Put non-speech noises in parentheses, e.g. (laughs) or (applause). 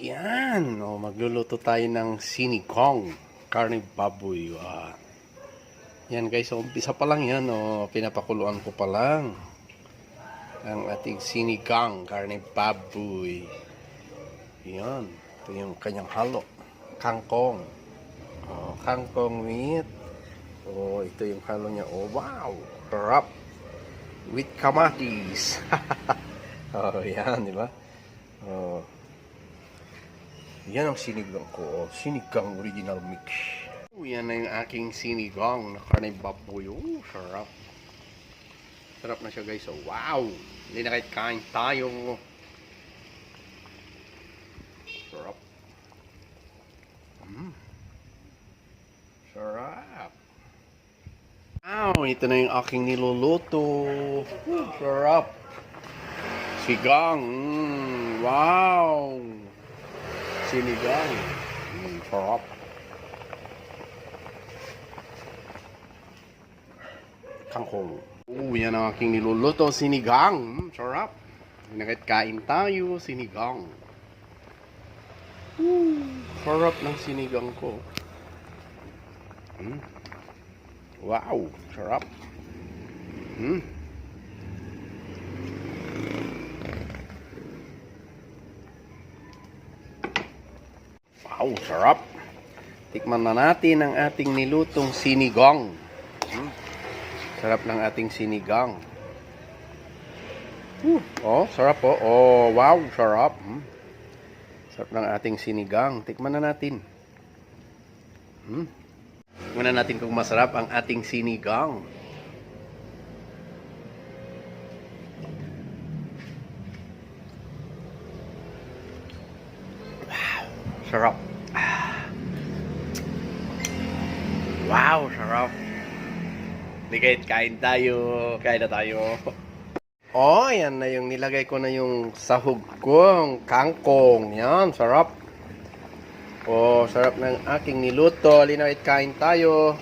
Yan, oh, magluluto tayo ng sinikong, karne baboy. Ah. Yan guys, so, umpisa pa lang yan, oh, pinapakuluan ko pa lang. Ang ating sinigang, karne baboy. Yan, ito yung kanyang halo. Kangkong. Oh, kangkong meat. Oh, ito yung halo niya. Oh, wow! Sarap! With kamatis. (laughs) oh, yan, di ba? Oh. Yan ang sinigang ko. Sinigang original mix. Yan na yung aking sinigang na karne baboy. Oh, sarap. Sarap na siya guys. Oh, wow! Hindi na kahit kain tayo. Sarap. Mm. Sarap. Wow, ito na yung aking niluluto. Sarap. Sigang. Mm, wow. Sinigang. Mm, sarap. Kangkong. Oh, yan ang aking niluluto. Sinigang. Mm, sarap. Nakit kain tayo. Sinigang. Woo, sarap ng sinigang ko. Mm. Wow, sarap. Hmm. Wow, sarap. Tikman na natin ang ating nilutong sinigang. Hmm. Sarap ng ating sinigang. Whew. Oh, sarap po. Oh. wow, sarap. Hmm. Sarap ng ating sinigang. Tikman na natin. Hmm. Tingnan natin kung masarap ang ating sinigang. Sarap. Wow, sarap. Hindi kahit kain tayo. Kain na tayo. Oh, yan na yung nilagay ko na yung sahog ko, ang kangkong. Yan, sarap. Oh, sarap ng aking niluto. Linawit kain tayo.